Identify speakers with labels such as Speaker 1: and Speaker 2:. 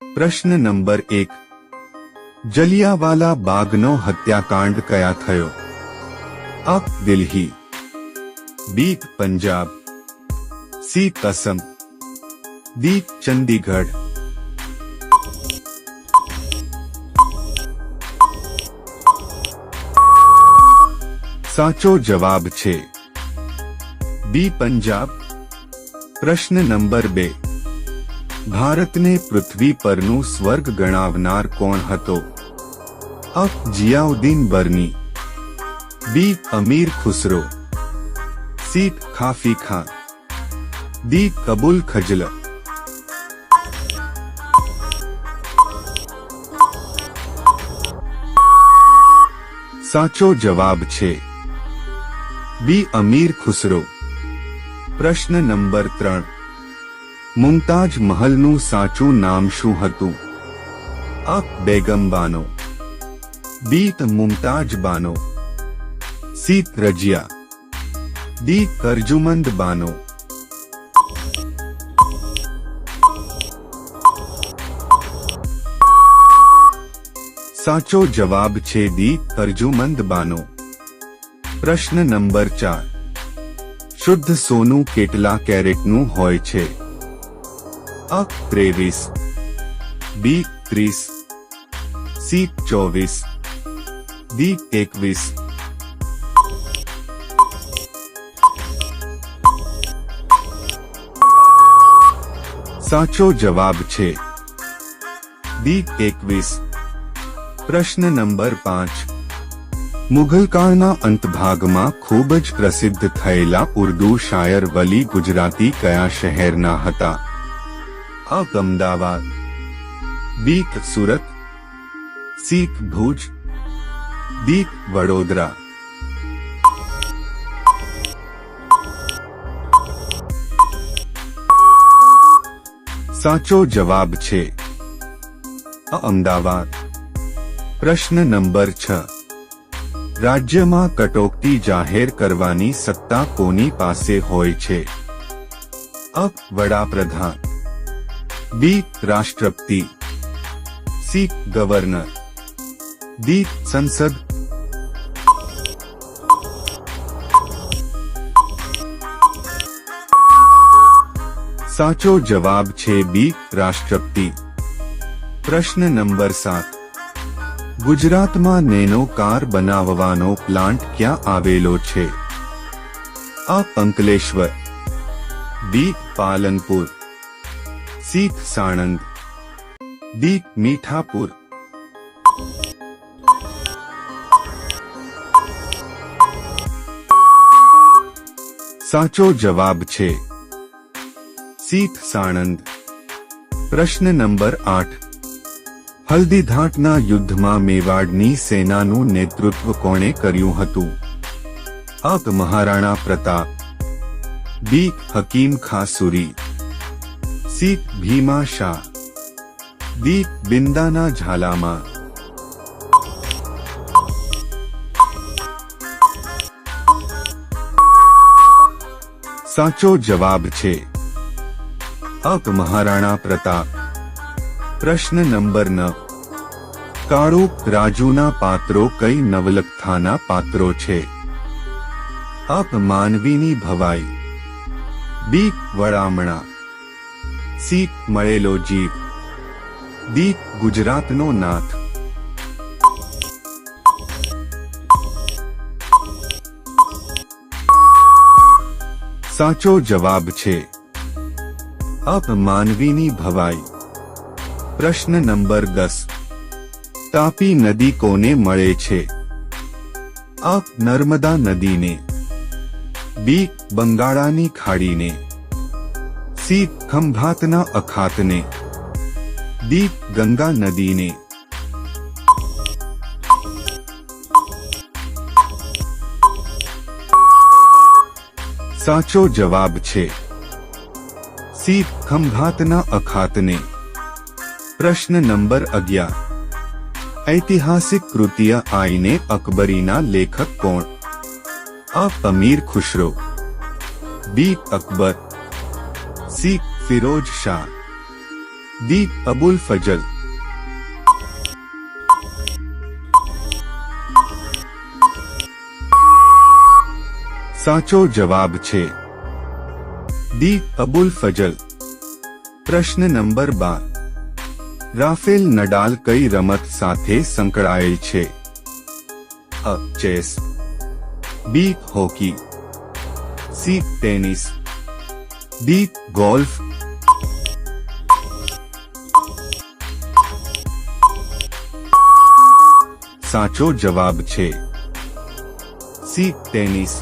Speaker 1: પ્રશ્ન નંબર એક જલિયાવાલા બાગનો હત્યાકાંડ કયા થયો અ દિલ્હી બી પંજાબ સી કસમ ડી ચંદીગઢ સાચો જવાબ છે બી પંજાબ પ્રશ્ન નંબર બે ભારતને પૃથ્વી પરનું સ્વર્ગ ગણાવનાર કોણ હતો? અ. Ziauddin Barani. B. Amir Khusro. C. Khafi Khan. D કબુલ ખજલ. સાચો જવાબ છે. બી. અમીર ખુસરો. પ્રશ્ન નંબર ત્રણ. મુમતાજ મહલનું સાચું નામ શું હતું? અ બેગમ બાનો દીત મુમતાજ બાનો સીત રજિયા. દી કરજુમંદ બાનો સાચો જવાબ છે દી અર્જુમંદ બાનો પ્રશ્ન નંબર ચાર. શુદ્ધ સોનું કેટલા કેરેટનું હોય છે? અ ત્રેવીસ બી ત્રીસ સી ચોવીસ ડી એકવીસ સાચો જવાબ છે. ડી એકવીસ, પ્રશ્ન નંબર પાંચ. મુઘલકાળના અંતભાગમાં ખૂબ જ પ્રસિદ્ધ થયેલા ઉર્દુ શાયર વલી ગુજરાતી કયા શહેરના હતા? અમદાવાદ બીક સુરત. સીક ભુજ. દીક વડોદરા. સાચો જવાબ છે અમદાવાદ. પ્રશ્ન નંબર છ. રાજ્યમાં કટોકટી જાહેર કરવાની સત્તા કોની પાસે હોય છે? અ વડાપ્રધાન. બી રાષ્ટ્રપતિ સી ગવર્નર ડી સંસદ સાચો જવાબ છે બી રાષ્ટ્રપતિ પ્રશ્ન નંબર સાત ગુજરાતમાં નેનો કાર બનાવવાનો પ્લાન્ટ ક્યાં આવેલો છે આ Ankleshwar B Palanpur C Sanand D Mithapur સાચો જવાબ છે. સીત સાણંદ પ્રશ્ન નંબર આઠ. હલ્દીઘાટના યુદ્ધમાં મેવાડની સેનાનું નેતૃત્વ કોણે કર્યું હતું? અ Maharana Pratap. B Hakim Khasuri. C Bhima Shah. D બિંદાના ઝાલામાં. સાચો જવાબ છે. અપ મહારાણા પ્રતાપ. પ્રશ્ન નંબર નવ કાળુ રાજુના પાત્રો કઈ નવલકથાના પાત્રો છે? અપ માનવીની ભવાઈ. બી વડામણા. સી મળેલો જીવ. દી ગુજરાતનો નાથ. સાચો જવાબ છે અપ ભવાઈ. પ્રશ્ન નંબર દસ. તાપી નદી કોને મળે છે? અ નર્મદા નદીને બી બંગાળાની ખાડીને. સી ખંભાતના અખાતને ડી ગંગા નદીને સાચો જવાબ છે સી ખંભાતના અખાતને પ્રશ્ન નંબર અગિયાર ઐતિહાસિક કૃતિય આઈને અકબરીના લેખક કોણ અ Amir Khushro B Akbar C Firoz Shah D Abul Fazal સાચો જવાબ છે દી અબુલ ફજલ પ્રશ્ન નંબર બાર રાફેલ નડાલ કઈ રમત સાથે સંકળાયેલ છે અ chess B hockey C tennis D golf સાચો જવાબ છે. C tennis